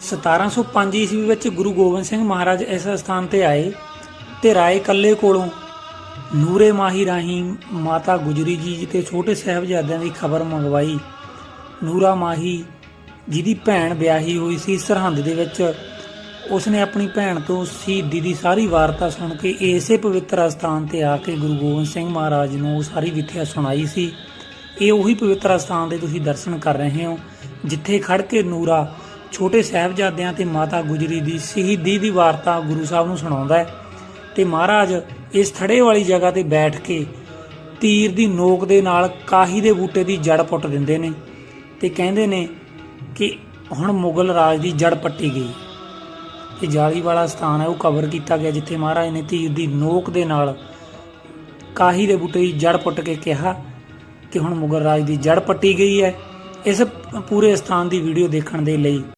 1705 ਈਸਵੀ ਵਿੱਚ ਗੁਰੂ ਗੋਬਿੰਦ ਸਿੰਘ ਮਹਾਰਾਜ ਇਸ ਸਥਾਨ ਤੇ ਆਏ ਤੇ ਰਾਏ ਕੱਲੇ ਕੋਲੋਂ ਨੂਰੇ ਮਾਹੀ ਰਾਹੀਂ ਮਾਤਾ ਗੁਜਰੀ ਜੀ ਤੇ ਛੋਟੇ ਸਾਹਿਬਜ਼ਾਦਿਆਂ ਦੀ ਖਬਰ ਮੰਗਵਾਈ। ਨੂਰਾ ਮਾਹੀ ਜਿਹਦੀ ਭੈਣ ਵਿਆਹੀ ਹੋਈ ਸੀ ਸਰਹੰਦ ਦੇ ਵਿੱਚ, ਉਸਨੇ ਆਪਣੀ ਭੈਣ ਤੋਂ ਸ਼ਹੀਦੀ ਦੀ ਸਾਰੀ ਵਾਰਤਾ ਸੁਣ ਕੇ ਇਸੇ ਪਵਿੱਤਰ ਅਸਥਾਨ ਤੇ ਆ ਕੇ ਗੁਰੂ ਗੋਬਿੰਦ ਸਿੰਘ ਮਹਾਰਾਜ ਨੂੰ ਸਾਰੀ ਵਿਥਿਆ ਸੁਣਾਈ ਸੀ। ਇਹ ਉਹੀ ਪਵਿੱਤਰ ਅਸਥਾਨ ਦੇ ਤੁਸੀਂ ਦਰਸ਼ਨ ਕਰ ਰਹੇ ਹੋ, ਜਿੱਥੇ ਖੜ ਕੇ ਨੂਰਾ ਛੋਟੇ ਸਾਹਿਬਜ਼ਾਦਿਆਂ ਤੇ ਮਾਤਾ ਗੁਜਰੀ ਦੀ ਸ਼ਹੀਦੀ ਦੀ ਵਾਰਤਾ ਗੁਰੂ ਸਾਹਿਬ ਨੂੰ ਸੁਣਾਉਂਦਾ ਹੈ ਤੇ ਮਹਾਰਾਜ ਇਸ ਥੜੇ ਵਾਲੀ ਜਗ੍ਹਾ ਤੇ ਬੈਠ ਕੇ ਤੀਰ ਦੀ ਨੋਕ ਦੇ ਨਾਲ ਕਾਹੀ ਦੇ ਬੂਟੇ ਦੀ ਜੜ ਪੁੱਟ ਦਿੰਦੇ ਨੇ ਤੇ ਕਹਿੰਦੇ ਨੇ ਕਿ ਹੁਣ ਮੁਗਲ ਰਾਜ ਦੀ ਜੜ ਪੱਟੀ ਗਈ। ਇਹ ਜਾਲੀ ਵਾਲਾ ਸਥਾਨ ਹੈ, ਉਹ ਕਵਰ ਕੀਤਾ ਗਿਆ ਜਿੱਥੇ ਮਹਾਰਾਜ ਨੇ ਤੀਰ ਦੀ ਨੋਕ ਦੇ ਨਾਲ ਕਾਹੀ ਦੇ ਬੂਟੇ ਦੀ ਜੜ ਪੁੱਟ ਕੇ ਕਿਹਾ ਕਿ ਹੁਣ ਮੁਗਲ ਰਾਜ ਦੀ ਜੜ ਪੱਟੀ ਗਈ ਹੈ। ਇਸ ਪੂਰੇ ਸਥਾਨ ਦੀ ਵੀਡੀਓ ਦੇਖਣ ਦੇ ਲਈ